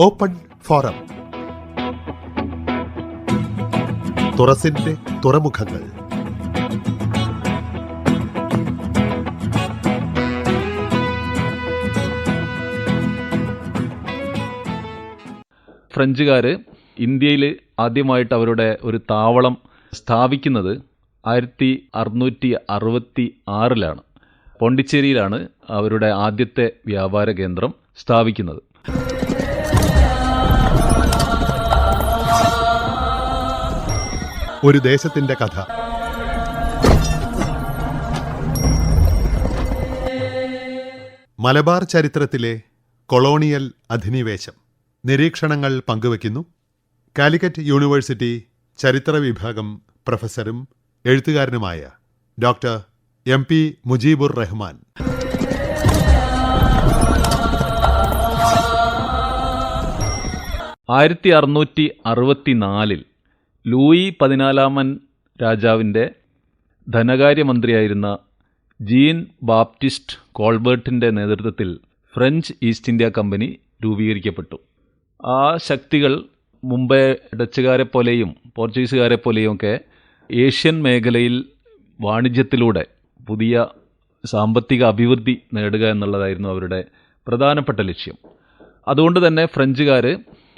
Open forum. തുറസിന്റെ തുറമുഖങ്ങൾ. ഫ്രഞ്ചുകാർ ഇന്ത്യയിൽ ആദ്യമായിട്ട് അവരുടെ ഒരു താവളം സ്ഥാപിക്കുന്നത് ആയിരത്തി അറുന്നൂറ്റി അറുപത്തി ആറിലാണ് പോണ്ടിച്ചേരിയിലാണ് അവരുടെ ആദ്യത്തെ വ്യാപാര കേന്ദ്രം സ്ഥാപിക്കുന്നത്. ഒരു ദേശത്തിന്റെ കഥ. മലബാർ ചരിത്രത്തിലെ കൊളോണിയൽ അധിനിവേശം. നിരീക്ഷണങ്ങൾ പങ്കുവയ്ക്കുന്നു. കാലിക്കറ്റ് യൂണിവേഴ്സിറ്റി ചരിത്ര വിഭാഗം പ്രൊഫസറും എഴുത്തുകാരനുമായ doctor M P Mujeebur Rahman. ആയിരത്തി അറുന്നൂറ്റി അറുപത്തി നാലിൽ ലൂയി പതിനാലാമൻ രാജാവിന്റെ ധനകാര്യമന്ത്രിയായിരുന്ന ജീൻ ബാപ്റ്റിസ്റ്റ് കോൾബർട്ടിന്റെ നേതൃത്വത്തിൽ ഫ്രഞ്ച് ഈസ്റ്റ് ഇന്ത്യ കമ്പനി രൂപീകരിക്കപ്പെട്ടു. ആ ശക്തികൾ മുംബൈ ഡച്ചുകാരെ പോലെയും പോർച്ചുഗീസുകാരെ പോലെയും ഒക്കെ ഏഷ്യൻ മേഖലയിൽ വാണിജ്യത്തിലൂടെ പുതിയ സാമ്പത്തിക അഭിവൃദ്ധി നേടുക എന്നുള്ളതായിരുന്നു അവരുടെ പ്രധാനപ്പെട്ട ലക്ഷ്യം. അതുകൊണ്ട് തന്നെ ഫ്രഞ്ചുകാർ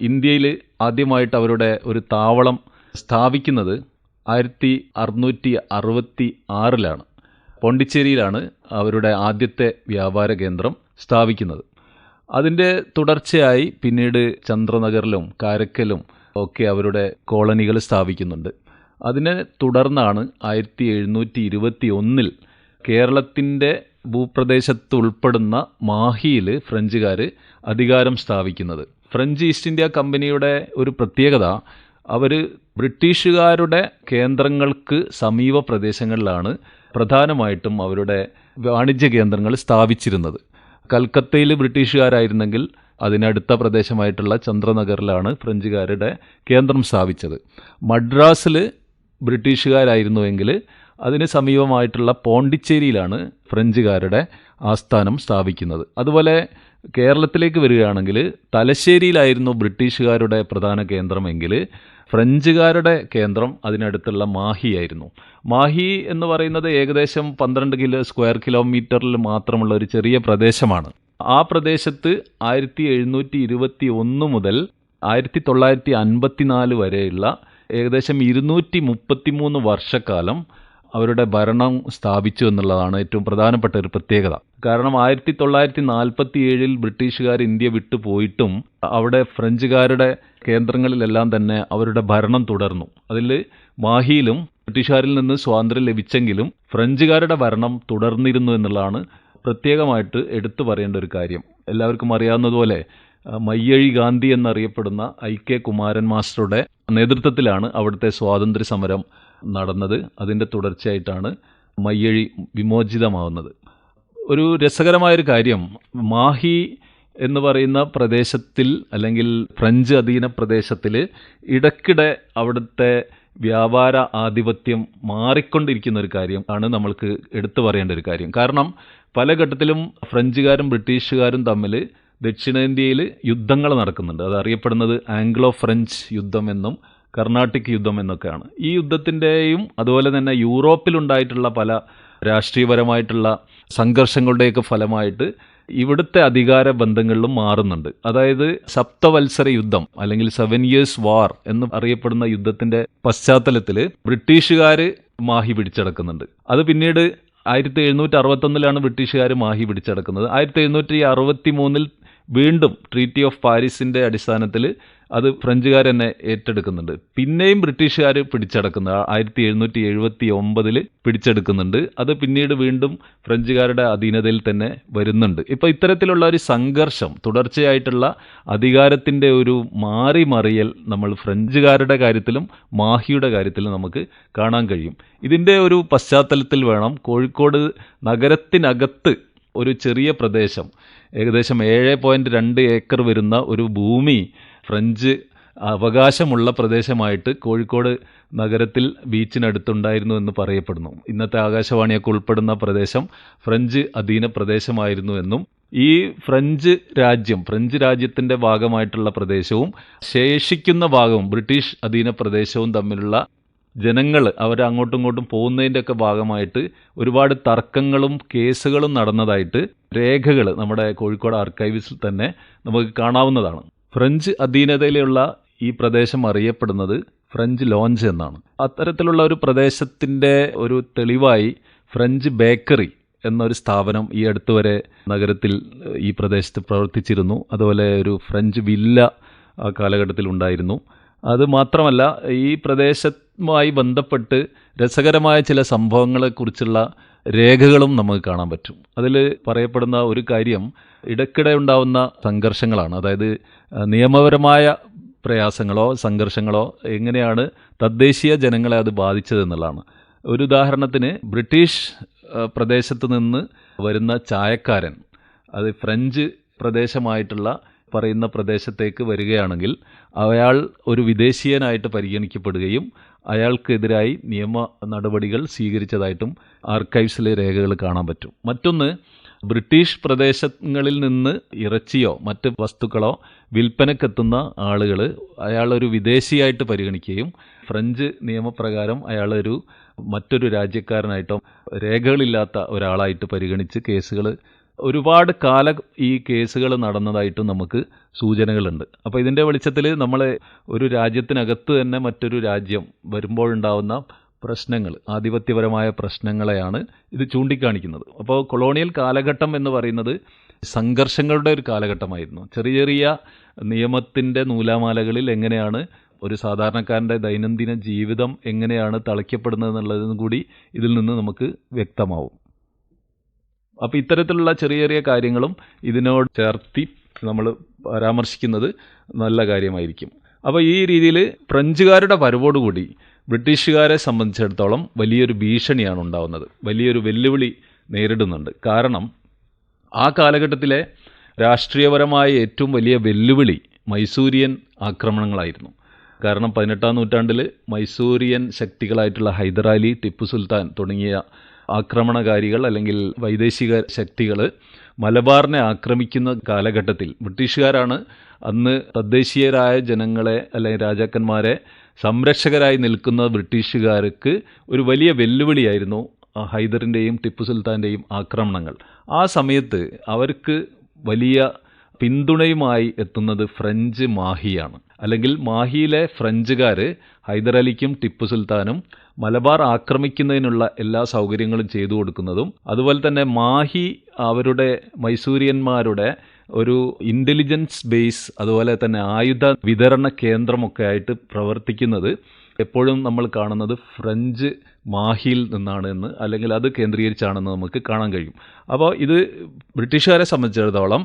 ഇന്ത്യയിൽ ആദ്യമായിട്ട് അവരുടെ ഒരു താവളം സ്ഥാപിക്കുന്നത് ആയിരത്തി അറുന്നൂറ്റി അറുപത്തി ആറിലാണ്. പോണ്ടിച്ചേരിയിലാണ് അവരുടെ ആദ്യത്തെ വ്യാപാര കേന്ദ്രം സ്ഥാപിക്കുന്നത്. അതിന്റെ തുടർച്ചയായി പിന്നീട് ചന്ദ്രനഗറിലും കാരക്കലും ഒക്കെ അവരുടെ കോളനികൾ സ്ഥാപിക്കുന്നുണ്ട്. അതിനെ തുടർന്നാണ് ആയിരത്തി എഴുന്നൂറ്റി ഇരുപത്തി ഒന്നിൽ കേരളത്തിന്റെ ഭൂപ്രദേശത്ത് ഉൾപ്പെടുന്ന മാഹിയിൽ ഫ്രഞ്ചുകാർ അധികാരം സ്ഥാപിക്കുന്നത്. ഫ്രഞ്ച് ഈസ്റ്റ് ഇന്ത്യ കമ്പനിയുടെ ഒരു പ്രത്യേകത അവർ ബ്രിട്ടീഷുകാരുടെ കേന്ദ്രങ്ങൾക്ക് സമീപ പ്രദേശങ്ങളിലാണ് പ്രധാനമായിട്ടും അവരുടെ വാണിജ്യ കേന്ദ്രങ്ങൾ സ്ഥാപിച്ചിരുന്നത്. കൽക്കത്തയിൽ ബ്രിട്ടീഷുകാരായിരുന്നെങ്കിൽ അതിനടുത്ത പ്രദേശമായിട്ടുള്ള ചന്ദ്രനഗറിലാണ് ഫ്രഞ്ചുകാരുടെ കേന്ദ്രം സ്ഥാപിച്ചത്. മദ്രാസിൽ ബ്രിട്ടീഷുകാരായിരുന്നുവെങ്കിൽ അതിന് സമീപമായിട്ടുള്ള പോണ്ടിച്ചേരിയിലാണ് ഫ്രഞ്ചുകാരുടെ ആസ്ഥാനം സ്ഥാപിക്കുന്നത്. അതുപോലെ കേരളത്തിലേക്ക് വരികയാണെങ്കിൽ തലശ്ശേരിയിലായിരുന്നു ബ്രിട്ടീഷുകാരുടെ പ്രധാന കേന്ദ്രമെങ്കിൽ ഫ്രഞ്ചുകാരുടെ കേന്ദ്രം അതിനടുത്തുള്ള മാഹിയായിരുന്നു മാഹി എന്ന് പറയുന്നത് ഏകദേശം പന്ത്രണ്ട് കിലോ സ്ക്വയർ കിലോമീറ്ററിൽ മാത്രമുള്ള ഒരു ചെറിയ പ്രദേശമാണ്. ആ പ്രദേശത്ത് ആയിരത്തി എഴുന്നൂറ്റി ഇരുപത്തി ഒന്ന് മുതൽ ആയിരത്തി തൊള്ളായിരത്തി അൻപത്തിനാല് വരെയുള്ള ഏകദേശം ഇരുന്നൂറ്റി മുപ്പത്തിമൂന്ന് വർഷക്കാലം അവരുടെ ഭരണം സ്ഥാപിച്ചു എന്നുള്ളതാണ് ഏറ്റവും പ്രധാനപ്പെട്ട ഒരു പ്രത്യേകത. കാരണം ആയിരത്തി തൊള്ളായിരത്തി നാൽപ്പത്തി ഏഴിൽ ബ്രിട്ടീഷുകാർ ഇന്ത്യ വിട്ടു പോയിട്ടും അവിടെ ഫ്രഞ്ചുകാരുടെ കേന്ദ്രങ്ങളിലെല്ലാം തന്നെ അവരുടെ ഭരണം തുടർന്നു. അതിൽ മാഹിയിലും ബ്രിട്ടീഷുകാരിൽ നിന്ന് സ്വാതന്ത്ര്യം ലഭിച്ചെങ്കിലും ഫ്രഞ്ചുകാരുടെ ഭരണം തുടർന്നിരുന്നു എന്നുള്ളതാണ് പ്രത്യേകമായിട്ട് എടുത്തു പറയേണ്ട ഒരു കാര്യം. എല്ലാവർക്കും അറിയാവുന്നതുപോലെ മയ്യഴി ഗാന്ധി എന്നറിയപ്പെടുന്ന ഐ കെ കുമാരൻ മാസ്റ്ററുടെ നേതൃത്വത്തിലാണ് അവിടുത്തെ സ്വാതന്ത്ര്യ സമരം നടന്നത് അതിന്റെ തുടർച്ചയായിട്ടാണ് മയ്യഴി വിമോചിതമാവുന്നത്. ഒരു രസകരമായൊരു കാര്യം മാഹി എന്ന് പറയുന്ന പ്രദേശത്തിൽ അല്ലെങ്കിൽ ഫ്രഞ്ച് അധീന പ്രദേശത്തിൽ ഇടയ്ക്കിടെ അവിടുത്തെ വ്യാപാര ആധിപത്യം മാറിക്കൊണ്ടിരിക്കുന്ന ഒരു കാര്യം ആണ് നമ്മൾക്ക് എടുത്തു പറയേണ്ട ഒരു കാര്യം. കാരണം പല ഘട്ടത്തിലും ഫ്രഞ്ചുകാരും ബ്രിട്ടീഷുകാരും തമ്മിൽ ദക്ഷിണേന്ത്യയിൽ യുദ്ധങ്ങൾ നടക്കുന്നുണ്ട്. അത് അറിയപ്പെടുന്നത് ആംഗ്ലോ ഫ്രഞ്ച് യുദ്ധം എന്നും കർണാട്ടിക് യുദ്ധം എന്നൊക്കെയാണ്. ഈ യുദ്ധത്തിന്റെയും അതുപോലെ തന്നെ യൂറോപ്പിലുണ്ടായിട്ടുള്ള പല രാഷ്ട്രീയപരമായിട്ടുള്ള സംഘർഷങ്ങളുടെയൊക്കെ ഫലമായിട്ട് ഇവിടുത്തെ അധികാര ബന്ധങ്ങളിലും മാറുന്നുണ്ട്. അതായത് സപ്തവത്സര യുദ്ധം അല്ലെങ്കിൽ സെവൻ ഇയേഴ്സ് വാർ എന്ന് അറിയപ്പെടുന്ന യുദ്ധത്തിന്റെ പശ്ചാത്തലത്തിൽ ബ്രിട്ടീഷുകാർ മാഹി പിടിച്ചടക്കുന്നുണ്ട്. അത് പിന്നീട് ആയിരത്തി എഴുന്നൂറ്റി അറുപത്തൊന്നിലാണ് ബ്രിട്ടീഷുകാർ മാഹി പിടിച്ചടക്കുന്നത്. ആയിരത്തി എഴുന്നൂറ്റി അറുപത്തി മൂന്നിൽ വീണ്ടും ട്രീറ്റി ഓഫ് പാരീസിന്റെ അടിസ്ഥാനത്തിൽ അത് ഫ്രഞ്ചുകാർ തന്നെ ഏറ്റെടുക്കുന്നുണ്ട്. പിന്നെയും ബ്രിട്ടീഷുകാർ പിടിച്ചടക്കുന്നത് ആയിരത്തി എഴുന്നൂറ്റി എഴുപത്തി ഒമ്പതിൽ പിടിച്ചെടുക്കുന്നുണ്ട്. അത് പിന്നീട് വീണ്ടും ഫ്രഞ്ചുകാരുടെ അധീനതയിൽ തന്നെ വരുന്നുണ്ട്. ഇപ്പോൾ ഇത്തരത്തിലുള്ള ഒരു സംഘർഷം തുടർച്ചയായിട്ടുള്ള അധികാരത്തിന്റെ ഒരു മാറി മറിയൽ നമ്മൾ ഫ്രഞ്ചുകാരുടെ കാര്യത്തിലും മാഹിയുടെ കാര്യത്തിലും നമുക്ക് കാണാൻ കഴിയും. ഇതിന്റെ ഒരു പശ്ചാത്തലത്തിൽ വേണം കോഴിക്കോട് നഗരത്തിനകത്ത് ഒരു ചെറിയ പ്രദേശം ഏകദേശം ഏഴ് പോയിന്റ് രണ്ട് ഏക്കർ വരുന്ന ഒരു ഭൂമി ഫ്രഞ്ച് അവകാശമുള്ള പ്രദേശമായിട്ട് കോഴിക്കോട് നഗരത്തിൽ ബീച്ചിനടുത്തുണ്ടായിരുന്നു എന്ന് പറയപ്പെടുന്നു. ഇന്നത്തെ ആകാശവാണിയൊക്കെ ഉൾപ്പെടുന്ന പ്രദേശം ഫ്രഞ്ച് അധീന പ്രദേശമായിരുന്നു എന്നും ഈ ഫ്രഞ്ച് രാജ്യം ഫ്രഞ്ച് രാജ്യത്തിന്റെ ഭാഗമായിട്ടുള്ള പ്രദേശവും ശേഷിക്കുന്ന ഭാഗവും ബ്രിട്ടീഷ് അധീന പ്രദേശവും തമ്മിലുള്ള ജനങ്ങൾ അവർ അങ്ങോട്ടും ഇങ്ങോട്ടും പോകുന്നതിന്റെയൊക്കെ ഭാഗമായിട്ട് ഒരുപാട് തർക്കങ്ങളും കേസുകളും നടന്നതായിട്ട് രേഖകൾ നമ്മുടെ കോഴിക്കോട് ആർക്കൈവ്സിൽ തന്നെ നമുക്ക് കാണാവുന്നതാണ്. ഫ്രഞ്ച് അധീനതയിലുള്ള ഈ പ്രദേശം അറിയപ്പെടുന്നത് ഫ്രഞ്ച് ലോഞ്ച് എന്നാണ്. അത്തരത്തിലുള്ള ഒരു പ്രദേശത്തിന്റെ ഒരു തെളിവായി ഫ്രഞ്ച് ബേക്കറി എന്നൊരു സ്ഥാപനം ഈ അടുത്തുവരെ നഗരത്തിൽ ഈ പ്രദേശത്ത് പ്രവർത്തിച്ചിരുന്നു. അതുപോലെ ഒരു ഫ്രഞ്ച് വില്ല ആ കാലഘട്ടത്തിൽ ഉണ്ടായിരുന്നു. അത് മാത്രമല്ല ഈ പ്രദേശവുമായി ബന്ധപ്പെട്ട് രസകരമായ ചില സംഭവങ്ങളെക്കുറിച്ചുള്ള രേഖകളും നമുക്ക് കാണാൻ പറ്റും. അതിൽ പറയപ്പെടുന്ന ഒരു കാര്യം ഇടയ്ക്കിടെ ഉണ്ടാവുന്ന സംഘർഷങ്ങളാണ്. അതായത് നിയമപരമായ പ്രയാസങ്ങളോ സംഘർഷങ്ങളോ എങ്ങനെയാണ് തദ്ദേശീയ ജനങ്ങളെ അത് ബാധിച്ചതെന്നുള്ളതാണ്. ഒരു ഉദാഹരണത്തിന് ബ്രിട്ടീഷ് പ്രദേശത്ത് നിന്ന് വരുന്ന ചായക്കാരൻ അത് ഫ്രഞ്ച് പ്രദേശമായിട്ടുള്ള പറയുന്ന പ്രദേശത്തേക്ക് വരികയാണെങ്കിൽ അയാൾ ഒരു വിദേശീയനായിട്ട് പരിഗണിക്കപ്പെടുകയും അയാൾക്കെതിരായി നിയമ നടപടികൾ സ്വീകരിച്ചതായിട്ടും ആർക്കൈവ്സിലെ രേഖകൾ കാണാൻ പറ്റും. മറ്റൊന്ന് ബ്രിട്ടീഷ് പ്രദേശങ്ങളിൽ നിന്ന് ഇറച്ചിയോ മറ്റ് വസ്തുക്കളോ വിൽപ്പനക്കെത്തുന്ന ആളുകൾ അയാളൊരു വിദേശിയായിട്ട് പരിഗണിക്കുകയും ഫ്രഞ്ച് നിയമപ്രകാരം അയാളൊരു മറ്റൊരു രാജ്യക്കാരനായിട്ടോ രേഖകളില്ലാത്ത ഒരാളായിട്ട് പരിഗണിച്ച് കേസുകൾ ഒരുപാട് കാലം ഈ കേസുകൾ നടന്നതായിട്ടും നമുക്ക് സൂചനകളുണ്ട്. അപ്പോൾ ഇതിന്റെ വെളിച്ചത്തിൽ നമ്മൾ ഒരു രാജ്യത്തിനകത്ത് തന്നെ മറ്റൊരു രാജ്യം വരുമ്പോഴുണ്ടാവുന്ന പ്രശ്നങ്ങൾ ആധിപത്യപരമായ പ്രശ്നങ്ങളെയാണ് ഇത് ചൂണ്ടിക്കാണിക്കുന്നത്. അപ്പോൾ കൊളോണിയൽ കാലഘട്ടം എന്ന് പറയുന്നത് സംഘർഷങ്ങളുടെ ഒരു കാലഘട്ടമായിരുന്നു. ചെറിയ ചെറിയ നിയമത്തിന്റെ നൂലാമാലകളിൽ എങ്ങനെയാണ് ഒരു സാധാരണക്കാരന്റെ ദൈനംദിന ജീവിതം എങ്ങനെയാണ് തളിക്കപ്പെടുന്നത് എന്നുള്ളതും കൂടി ഇതിൽ നിന്ന് നമുക്ക് വ്യക്തമാവും. അപ്പോൾ ഇത്തരത്തിലുള്ള ചെറിയ ചെറിയ കാര്യങ്ങളും ഇതിനോട് ചേർത്തി നമ്മൾ പരാമർശിക്കുന്നത് നല്ല കാര്യമായിരിക്കും. അപ്പോൾ ഈ രീതിയിൽ ഫ്രഞ്ചുകാരുടെ വരവോടുകൂടി ബ്രിട്ടീഷുകാരെ സംബന്ധിച്ചിടത്തോളം വലിയൊരു ഭീഷണിയാണ് ഉണ്ടാകുന്നത് വലിയൊരു വെല്ലുവിളി നേരിടുന്നുണ്ട്. കാരണം ആ കാലഘട്ടത്തിലെ രാഷ്ട്രീയപരമായ ഏറ്റവും വലിയ വെല്ലുവിളി മൈസൂരിയൻ ആക്രമണങ്ങളായിരുന്നു. കാരണം പതിനെട്ടാം നൂറ്റാണ്ടിൽ മൈസൂരിയൻ ശക്തികളായിട്ടുള്ള ഹൈദരാലി ടിപ്പു സുൽത്താൻ തുടങ്ങിയ ആക്രമണകാരികൾ അല്ലെങ്കിൽ വൈദേശിക ശക്തികൾ മലബാറിനെ ആക്രമിക്കുന്ന കാലഘട്ടത്തിൽ ബ്രിട്ടീഷുകാരാണ് അന്ന് തദ്ദേശീയരായ ജനങ്ങളെ അല്ലെങ്കിൽ രാജാക്കന്മാരെ സംരക്ഷകരായി നിൽക്കുന്ന ബ്രിട്ടീഷുകാർക്ക് ഒരു വലിയ വെല്ലുവിളിയായിരുന്നു ഹൈദറിന്റെയും ടിപ്പു സുൽത്താന്റെയും ആക്രമണങ്ങൾ. ആ സമയത്ത് അവർക്ക് വലിയ പിന്തുണയുമായി എത്തുന്നത് ഫ്രഞ്ച് മാഹിയാണ്. അല്ലെങ്കിൽ മാഹിയിലെ ഫ്രഞ്ചുകാർ ഹൈദരലിക്കും ടിപ്പു സുൽത്താനും മലബാർ ആക്രമിക്കുന്നതിനുള്ള എല്ലാ സൗകര്യങ്ങളും ചെയ്തു കൊടുക്കുന്നതും അതുപോലെ തന്നെ മാഹി അവരുടെ മൈസൂരിയന്മാരുടെ ഒരു ഇന്റലിജൻസ് ബേസ് അതുപോലെ തന്നെ ആയുധ വിതരണ കേന്ദ്രമൊക്കെ ആയിട്ട് പ്രവർത്തിക്കുന്നത് എപ്പോഴും നമ്മൾ കാണുന്നത് ഫ്രഞ്ച് മാഹിയിൽ നിന്നാണ് എന്ന് അല്ലെങ്കിൽ അത് കേന്ദ്രീകരിച്ചാണെന്ന് നമുക്ക് കാണാൻ കഴിയും. അപ്പോൾ ഇത് ബ്രിട്ടീഷുകാരെ സംബന്ധിച്ചിടത്തോളം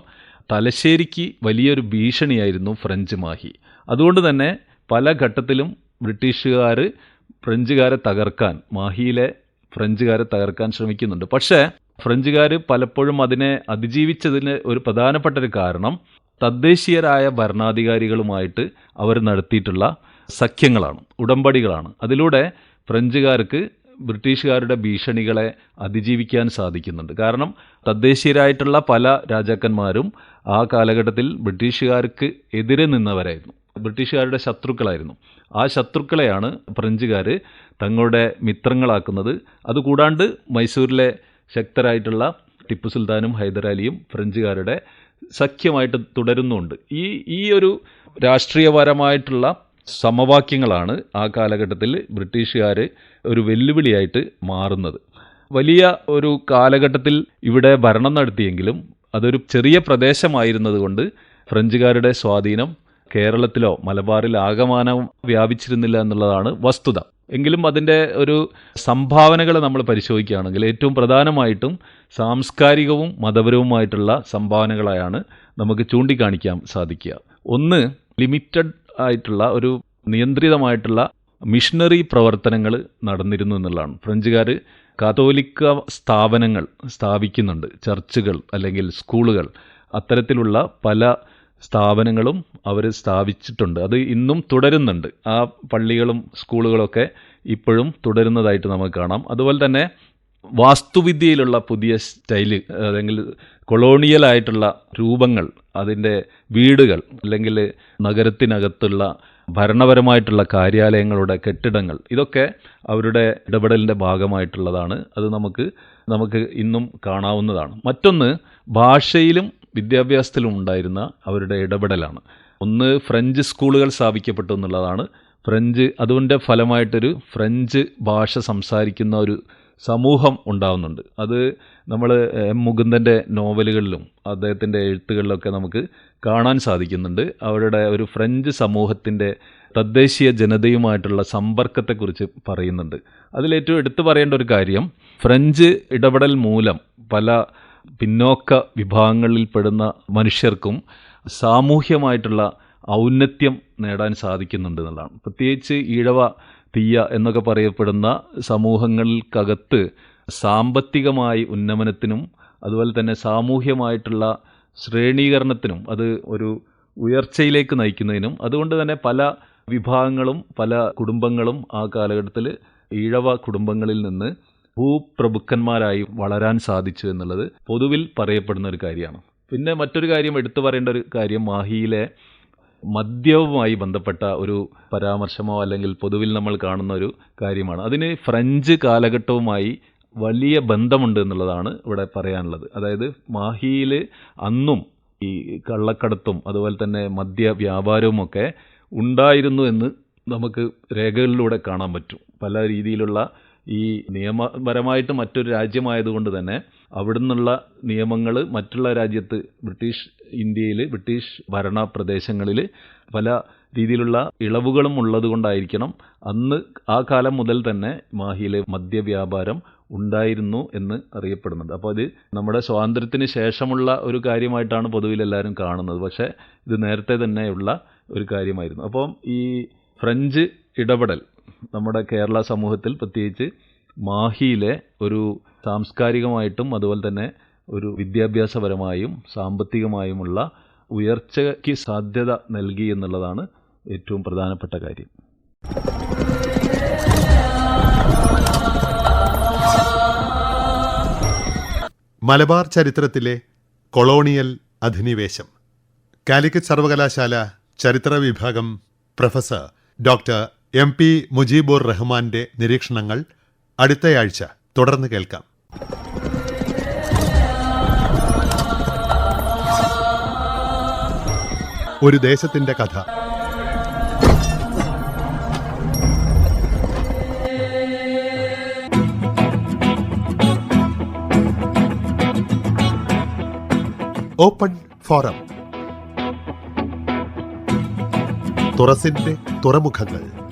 തലശ്ശേരിക്ക് വലിയൊരു ഭീഷണിയായിരുന്നു ഫ്രഞ്ച് മാഹി. അതുകൊണ്ട് തന്നെ പല ഘട്ടത്തിലും ബ്രിട്ടീഷുകാർ ഫ്രഞ്ചുകാരെ തകർക്കാൻ മാഹിയിലെ ഫ്രഞ്ചുകാരെ തകർക്കാൻ ശ്രമിക്കുന്നുണ്ട്. പക്ഷേ ഫ്രഞ്ചുകാർ പലപ്പോഴും അതിനെ അതിജീവിച്ചതിന് ഒരു പ്രധാനപ്പെട്ട ഒരു കാരണം തദ്ദേശീയരായ ഭരണാധികാരികളുമായിട്ട് അവർ നടത്തിയിട്ടുള്ള സഖ്യങ്ങളാണ് ഉടമ്പടികളാണ്. അതിലൂടെ ഫ്രഞ്ചുകാർക്ക് ബ്രിട്ടീഷുകാരുടെ ഭീഷണികളെ അതിജീവിക്കാൻ സാധിക്കുന്നുണ്ട്. കാരണം തദ്ദേശീയരായിട്ടുള്ള പല രാജാക്കന്മാരും ആ കാലഘട്ടത്തിൽ ബ്രിട്ടീഷുകാർക്ക് എതിരെ നിന്നവരായിരുന്നു. ബ്രിട്ടീഷുകാരുടെ ശത്രുക്കളായിരുന്നു. ആ ശത്രുക്കളെയാണ് ഫ്രഞ്ചുകാർ തങ്ങളുടെ മിത്രങ്ങളാക്കുന്നത്. അതുകൂടാണ്ട് മൈസൂരിലെ ശക്തരായിട്ടുള്ള ടിപ്പു സുൽത്താനും ഹൈദരാലിയും ഫ്രഞ്ചുകാരുടെ സഖ്യമായിട്ട് തുടരുന്നുണ്ട്. ഈ ഈ ഒരു രാഷ്ട്രീയപരമായിട്ടുള്ള സമവാക്യങ്ങളാണ് ആ കാലഘട്ടത്തിൽ ബ്രിട്ടീഷുകാർ ഒരു വെല്ലുവിളിയായിട്ട് മാറുന്നത്. വലിയ ഒരു കാലഘട്ടത്തിൽ ഇവിടെ ഭരണം നടത്തിയെങ്കിലും അതൊരു ചെറിയ പ്രദേശമായിരുന്നതുകൊണ്ട് ഫ്രഞ്ചുകാരുടെ സ്വാധീനം കേരളത്തിലോ മലബാറിൽ ആകമാനം വ്യാപിച്ചിരുന്നില്ല എന്നുള്ളതാണ് വസ്തുത. എങ്കിലും അതിന്റെ ഒരു സംഭാവനകൾ നമ്മൾ പരിശോധിക്കുകയാണെങ്കിൽ ഏറ്റവും പ്രധാനമായിട്ടും സാംസ്കാരികവും മതപരവുമായിട്ടുള്ള സംഭാവനകളായാണ് നമുക്ക് ചൂണ്ടിക്കാണിക്കാൻ സാധിക്കുക. ഒന്ന് ലിമിറ്റഡ് ആയിട്ടുള്ള ഒരു നിയന്ത്രിതമായിട്ടുള്ള മിഷണറി പ്രവർത്തനങ്ങൾ നടന്നിരുന്നു എന്നുള്ളതാണ്. ഫ്രഞ്ചുകാർ കാതോലിക്ക സ്ഥാപനങ്ങൾ സ്ഥാപിക്കുന്നുണ്ട്. ചർച്ചുകൾ അല്ലെങ്കിൽ സ്കൂളുകൾ. അത്തരത്തിലുള്ള പല സ്ഥാപനങ്ങളും അവർ സ്ഥാപിച്ചിട്ടുണ്ട്. അത് ഇന്നും തുടരുന്നുണ്ട്. ആ പള്ളികളും സ്കൂളുകളൊക്കെ ഇപ്പോഴും തുടരുന്നതായിട്ട് നമുക്ക് കാണാം. അതുപോലെ തന്നെ വാസ്തുവിദ്യയിലുള്ള പുതിയ സ്റ്റൈൽ അല്ലെങ്കിൽ കൊളോണിയലായിട്ടുള്ള രൂപങ്ങൾ അതിന്റെ വീടുകൾ അല്ലെങ്കിൽ നഗരത്തിനകത്തുള്ള ഭരണപരമായിട്ടുള്ള കാര്യാലയങ്ങളുടെ കെട്ടിടങ്ങൾ ഇതൊക്കെ അവരുടെ ഇടപെടലിന്റെ ഭാഗമായിട്ടുള്ളതാണ്. അത് നമുക്ക് നമുക്ക് ഇന്നും കാണാവുന്നതാണ്. മറ്റൊന്ന് ഭാഷയിലും വിദ്യാഭ്യാസത്തിലും ഉണ്ടായിരുന്ന അവരുടെ ഇടപെടലാണ്. ഒന്ന് ഫ്രഞ്ച് സ്കൂളുകൾ സ്ഥാപിക്കപ്പെട്ടു എന്നുള്ളതാണ്. ഫ്രഞ്ച് അതുകൊണ്ട് ഫലമായിട്ടൊരു ഫ്രഞ്ച് ഭാഷ സംസാരിക്കുന്ന ഒരു സമൂഹം ഉണ്ടാവുന്നുണ്ട്. അത് നമ്മൾ എം. മുകുന്ദന്റെ നോവലുകളിലും അദ്ദേഹത്തിന്റെ എഴുത്തുകളിലൊക്കെ നമുക്ക് കാണാൻ സാധിക്കുന്നുണ്ട്. അവരുടെ ഒരു ഫ്രഞ്ച് സമൂഹത്തിന്റെ തദ്ദേശീയ ജനതയുമായിട്ടുള്ള സമ്പർക്കത്തെക്കുറിച്ച് പറയുന്നുണ്ട്. അതിലേറ്റവും എടുത്തു പറയേണ്ട ഒരു കാര്യം ഫ്രഞ്ച് ഇടപെടൽ മൂലം പല പിന്നോക്ക വിഭാഗങ്ങളിൽപ്പെടുന്ന മനുഷ്യർക്കും സാമൂഹ്യമായിട്ടുള്ള ഔന്നത്യം നേടാൻ സാധിക്കുന്നുണ്ട് എന്നുള്ളതാണ്. പ്രത്യേകിച്ച് ഈഴവ തീയ എന്നൊക്കെ പറയപ്പെടുന്ന സമൂഹങ്ങൾക്കകത്ത് സാമ്പത്തികമായി ഉന്നമനത്തിനും അതുപോലെ തന്നെ സാമൂഹ്യമായിട്ടുള്ള ശ്രേണീകരണത്തിനും അത് ഒരു ഉയർച്ചയിലേക്ക് നയിക്കുന്നതിനും അതുകൊണ്ട് തന്നെ പല വിഭാഗങ്ങളും പല കുടുംബങ്ങളും ആ കാലഘട്ടത്തിൽ ഈഴവ കുടുംബങ്ങളിൽ നിന്ന് ഭൂപ്രഭുക്കന്മാരായി വളരാൻ സാധിച്ചു എന്നുള്ളത് പൊതുവിൽ പറയപ്പെടുന്ന ഒരു കാര്യമാണ്. പിന്നെ മറ്റൊരു കാര്യം എടുത്തു പറയേണ്ട ഒരു കാര്യം മാഹിയിലെ മദ്യവുമായി ബന്ധപ്പെട്ട ഒരു പരാമർശമോ അല്ലെങ്കിൽ പൊതുവിൽ നമ്മൾ കാണുന്ന ഒരു കാര്യമാണ്. അതിന് ഫ്രഞ്ച് കാലഘട്ടവുമായി വലിയ ബന്ധമുണ്ട് എന്നുള്ളതാണ് ഇവിടെ പറയാനുള്ളത്. അതായത് മാഹിയിൽ അന്നും ഈ കള്ളക്കടത്തും അതുപോലെ തന്നെ മദ്യ വ്യാപാരവുമൊക്കെ ഉണ്ടായിരുന്നു എന്ന് നമുക്ക് രേഖകളിലൂടെ കാണാൻ പറ്റും. പല രീതിയിലുള്ള ഈ നിയമപരമായിട്ട് മറ്റൊരു രാജ്യമായതുകൊണ്ട് തന്നെ അവിടുന്നുള്ള നിയമങ്ങൾ മറ്റുള്ള രാജ്യത്ത് ബ്രിട്ടീഷ് ഇന്ത്യയിൽ ബ്രിട്ടീഷ് ഭരണ പ്രദേശങ്ങളിൽ പല രീതിയിലുള്ള ഇളവുകളും ഉള്ളതുകൊണ്ടായിരിക്കണം അന്ന് ആ കാലം മുതൽ തന്നെ മാഹിയിലെ മദ്യവ്യാപാരം ഉണ്ടായിരുന്നു എന്ന് അറിയപ്പെടുന്നത്. അപ്പോൾ അത് നമ്മുടെ സ്വാതന്ത്ര്യത്തിന് ശേഷമുള്ള ഒരു കാര്യമായിട്ടാണ് പൊതുവിൽ എല്ലാവരും കാണുന്നത്. പക്ഷേ ഇത് നേരത്തെ തന്നെയുള്ള ഒരു കാര്യമായിരുന്നു. അപ്പം ഈ ഫ്രഞ്ച് ഇടപെടൽ നമ്മുടെ കേരള സമൂഹത്തിൽ പ്രത്യേകിച്ച് മാഹിയിലെ ഒരു സാംസ്കാരികമായിട്ടും അതുപോലെ തന്നെ ഒരു വിദ്യാഭ്യാസപരമായും സാമ്പത്തികമായുമുള്ള ഉയർച്ചയ്ക്ക് സാധ്യത നൽകി എന്നുള്ളതാണ് ഏറ്റവും പ്രധാനപ്പെട്ട കാര്യം. മലബാർ ചരിത്രത്തിലെ കൊളോണിയൽ അധിനിവേശം. കാലിക്കറ്റ് സർവകലാശാല ചരിത്ര വിഭാഗം professor doctor M P Mujeebur റഹ്മാന്റെ നിരീക്ഷണങ്ങൾ അടുത്തയാഴ്ച തുടർന്ന് കേൾക്കാം. ഒരു ദേശത്തിന്റെ കഥ. Open forum. തുറസിന്റെ തുറമുഖങ്ങൾ.